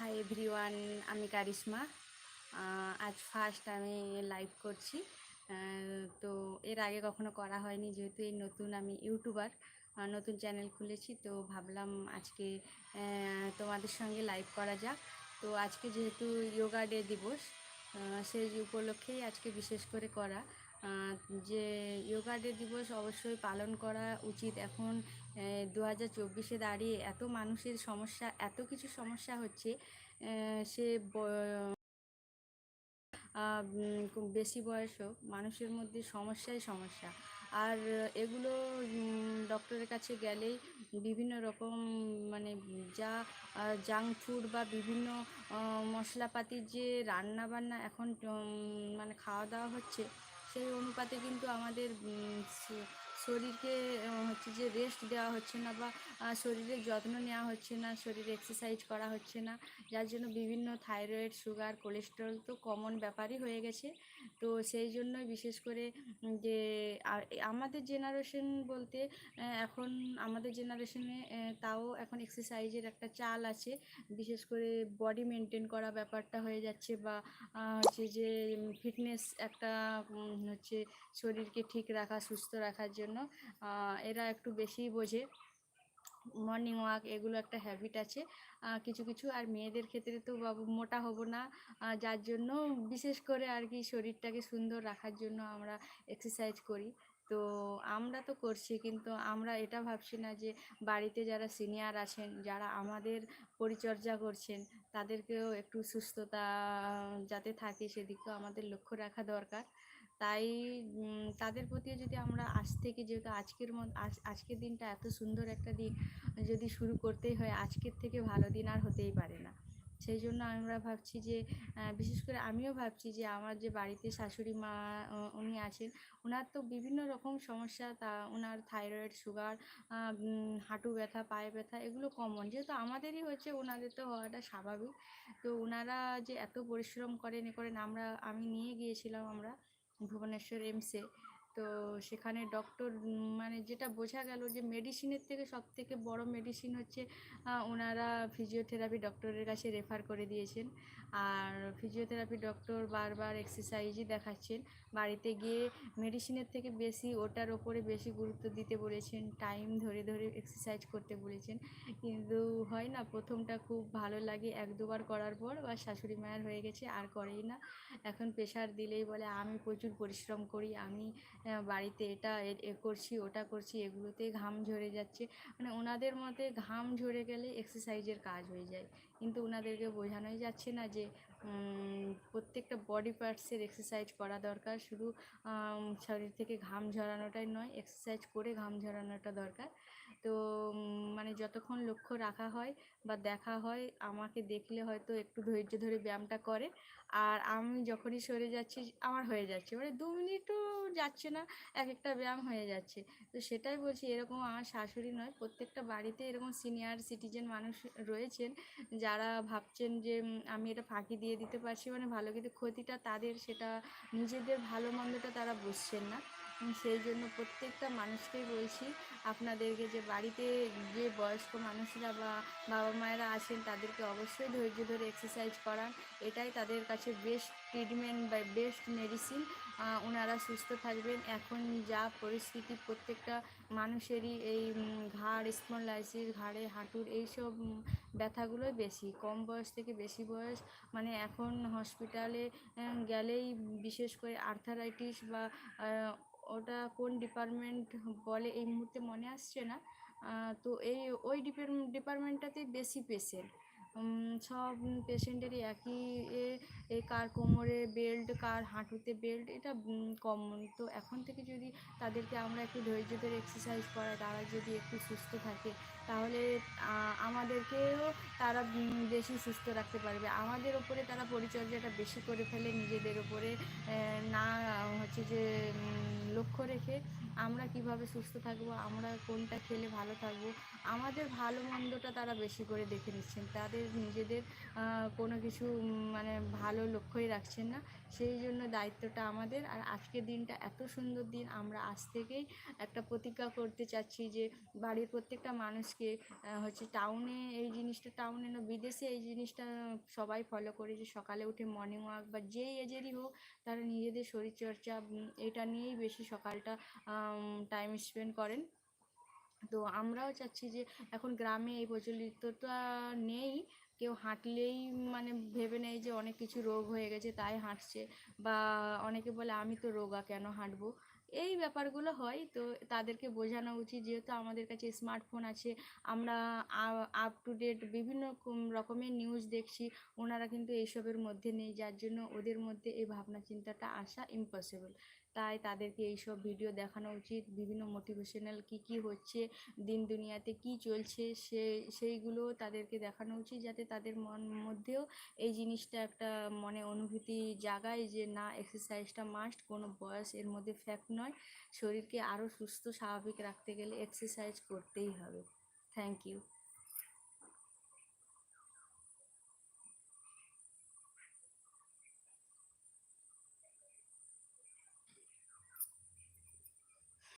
Hi everyone আমি কারিশমা। আজ first আমি লাইভ করছি। তো এর আগে কখনো করা হয়নি, যেহেতু এই নতুন আমি ইউটিউবার নতুন চ্যানেল খুলেছি, তো ভাবলাম আজকে তোমাদের সঙ্গে লাইভ করা যাক। তো আজকে যেহেতু যোগা ডে দিবস সেই উপলক্ষেই আজকে বিশেষ করে করা। যে যোগা ডে দিবস অবশ্যই পালন করা উচিত। এখন দু হাজার চব্বিশে দাঁড়িয়ে এত মানুষের সমস্যা, এত কিছু সমস্যা হচ্ছে সে বেশি বয়স হোক, মানুষের মধ্যে সমস্যাই সমস্যা। আর এগুলো ডক্টরের কাছে গেলেই বিভিন্ন রকম মানে যা জাঙ্ক ফুড বা বিভিন্ন মশলাপাতির যে রান্না বান্না এখন মানে খাওয়া দাওয়া হচ্ছে, সেই অনুপাতে কিন্তু আমাদের শরীরকে হচ্ছে যে রেস্ট দেওয়া হচ্ছে না বা শরীরের যত্ন নেওয়া হচ্ছে না, শরীরে এক্সারসাইজ করা হচ্ছে না, যার জন্য বিভিন্ন থাইরয়েড সুগার কোলেস্ট্রল তো কমন ব্যাপারই হয়ে গেছে। তো সেই জন্যই বিশেষ করে যে আমাদের জেনারেশন বলতে এখন আমাদের জেনারেশনে তাও এখন এক্সারসাইজের একটা চাল আছে। বিশেষ করে বডি মেনটেন করা ব্যাপারটা হয়ে যাচ্ছে বা হচ্ছে যে ফিটনেস একটা হচ্ছে শরীরকে ঠিক রাখা, সুস্থ রাখার জন্য আহ, এরা একটু বেশিই বোঝে। মর্নিং ওয়াক এগুলো একটা হ্যাবিট আছে। কিছু কিছু আর মেয়েদের ক্ষেত্রে তো বাবু মোটা হব না। যার জন্য বিশেষ করে আর কি শরীরটাকে সুন্দর রাখার জন্য আমরা এক্সারসাইজ করি। তো আমরা তো করছি কিন্তু আমরা এটা ভাবছি না যে বাড়িতে যারা সিনিয়র আছেন যারা আমাদের পরিচর্যা করছেন তাদেরকেও একটু সুস্থতা যাতে থাকে সেদিকেও আমাদের লক্ষ্য রাখা দরকার। তাই তাদের প্রতিও যদি আমরা আজ থেকে যেহেতু আজকের মত, আজ- আজকের দিনটা এত সুন্দর একটা দিন যদি শুরু করতেই হয়, আজকের থেকে ভালো দিন আর হতেই পারে না। সেই জন্য আমরা ভাবছি যে বিশেষ করে আমিও ভাবছি যে, আমার যে বাড়িতে শাশুড়ি মা উনি আছেন ওনার তো বিভিন্ন রকম সমস্যা, তা ওনার থাইরয়েড, সুগার হাঁটু ব্যথা, পায়ে ব্যথা, এগুলো কমন যেহেতু আমাদেরই হচ্ছে ওনাদের তো হওয়াটা স্বাভাবিক। তো ওনারা যে এত পরিশ্রম করেন, এ করেন, আমরা, আমি নিয়ে গিয়েছিলাম আমরা। ভুবনেশ্বর এমসে তো সেখানে ডক্টর মানে যেটা বোঝা গেল যে মেডিসিনের থেকে সব থেকে বড় মেডিসিন হচ্ছে ওনারা ফিজিওথেরাপি ডক্টরের কাছে রেফার করে দিয়েছেন। আর ফিজিওথেরাপি ডক্টর বারবার এক্সারসাইজই দেখাচ্ছেন। বাড়িতে গিয়ে মেডিসিনের থেকে বেশি, ওটার ওপরে বেশি গুরুত্ব দিতে বলেছেন টাইম ধরে ধরে এক্সারসাইজ করতে বলেছেন। কিন্তু হয় না, প্রথমটা খুব ভালো লাগে, এক দুবার করার পর বা শাশুড়ি মায়ের হয়ে গেছে, আর করেই না। এখন প্রেশার দিলেই বলে, আমি প্রচুর পরিশ্রম করি, আমি বাড়িতে এটা করছি, ওটা করছি, এগুলোতে ঘাম ঝরে যাচ্ছে। মানে ওনাদের মতে ঘাম ঝরে গেলে এক্সারসাইজের কাজ হয়ে যায়। কিন্তু ওনাদেরকে বোঝানোই যাচ্ছে না যে প্রত্যেকটা বডি পার্টসের এক্সারসাইজ করা দরকার। শুধু শরীর থেকে ঘাম ঝরানোটাই নয় এক্সারসাইজ করে ঘাম ঝরানোটা দরকার। তো মানে যতক্ষণ লক্ষ্য রাখা হয় বা দেখা হয়, আমাকে দেখলে হয়তো একটু ধৈর্য ধরে ব্যায়ামটা করে। আর আমি যখনই সরে যাচ্ছি, আমার হয়ে যাচ্ছে। মানে দু মিনিটও যাচ্ছে না এক একটা ব্যায়াম হয়ে যাচ্ছে। তো সেটাই বলছি, এরকম আমার শাশুড়ি নয়, প্রত্যেকটা বাড়িতে এরকম সিনিয়র সিটিজেন মানুষ রয়েছেন, যারা ভাবছেন যে আমি এটা ফাঁকি দিয়ে দিতে পারছি মানে ভালো কিন্তু ক্ষতিটা তাদের, সেটা নিজেদের ভালো মন্দটা তারা বুঝছেন না। সেই জন্য প্রত্যেকটা মানুষকেই বলছি, আপনাদেরকে যে বাড়িতে যে বয়স্ক মানুষরা বা বাবা মায়েরা আছেন, তাদেরকে অবশ্যই ধৈর্য ধরে এক্সারসাইজ করান। এটাই তাদের কাছে বেস্ট ট্রিটমেন্ট বা বেস্ট মেডিসিন ওনারা সুস্থ থাকবেন। এখন যা পরিস্থিতি, প্রত্যেকটা মানুষেরই এই ঘাড় স্পন্ডলাইসিস ঘাড়ে হাঁটুর এইসব ব্যথাগুলোই বেশি। কম বয়স থেকে বেশি বয়স মানে এখন হসপিটালে গেলেই বিশেষ করে আর্থারাইটিস বা ওটা কোন ডিপার্টমেন্ট বলে এই মুহূর্তে মনে আসছে না। তো এই, ওই ডিপার্টমেন্টটাতেই বেশি পেশেন্ট সব পেশেন্টেরই একই এ কার কোমরে বেল্ট, কার হাঁটুতে বেল্ট, এটা কমন তো এখন থেকে যদি তাদেরকে আমরা একটু ধৈর্য ধরে এক্সারসাইজ করাই তারা যদি একটু সুস্থ থাকে, তাহলে আমাদেরকেও তারা বেশি সুস্থ রাখতে পারবে। আমাদের ওপরে তারা পরিচর্যাটা বেশি করে ফেলে, নিজেদের ওপরে না, হচ্ছে যে লক্ষ্য রেখে আমরা কীভাবে সুস্থ থাকব, আমরা কোনটা খেলে ভালো থাকব, আমাদের ভালো মন্দটা তারা বেশি করে দেখে নিচ্ছেন। তাদের নিজেদের কোনো কিছু মানে ভালো লক্ষ্যই রাখছেন না। সেই জন্য দায়িত্বটা আমাদের। আর আজকের দিনটা এত সুন্দর দিন, আমরা আজ থেকেই একটা প্রতিজ্ঞা করতে চাচ্ছি যে, বাড়ির প্রত্যেকটা মানুষকে হচ্ছে টাউনে এই জিনিসটা, টাউনে না, বিদেশে এই জিনিসটা সবাই ফলো করে যে, সকালে উঠে মর্নিং ওয়াক বা যেই এজেরই হোক, তারা নিজেদের শরীরচর্চা এটা নিয়েই বেশি সকালটা টাইম স্পেন্ড করেন। তো আমরাও চাচ্ছি যে এখন গ্রামে এই প্রচলিতটা নেই। কেউ হাঁটলেই মানে ভেবে নেয় যে অনেক কিছু রোগ হয়ে গেছে, তাই হাঁটছে। বা অনেকে বলে, আমি তো রোগা, কেন হাঁটবো? এই ব্যাপারগুলো হয়। তো তাদেরকে বোঝানো উচিত, যেহেতু আমাদের কাছে স্মার্টফোন আছে, আমরা আপ টু ডেট বিভিন্ন রকম- রকমের নিউজ দেখছি। ওনারা কিন্তু এইসবের মধ্যে নেই, যার জন্য ওদের মধ্যে এই ভাবনা চিন্তাটা আসা ইম্পসিবল তাই তাদেরকে এইসব ভিডিও দেখানো উচিত। বিভিন্ন মোটিভেশনাল কি কি হচ্ছে, দিন দুনিয়াতে কি চলছে, সে, সেইগুলো তাদেরকে দেখানো উচিত যাতে তাদের মন মধ্যেও এই জিনিসটা একটা মনে অনুভূতি জাগায় যে না এক্সারসাইজটা মাস্ট কোনো বয়স এর মধ্যে ফ্যাক্ট নয়। শরীরকে আরও সুস্থ, স্বাভাবিক রাখতে গেলে এক্সারসাইজ করতেই হবে। Thank you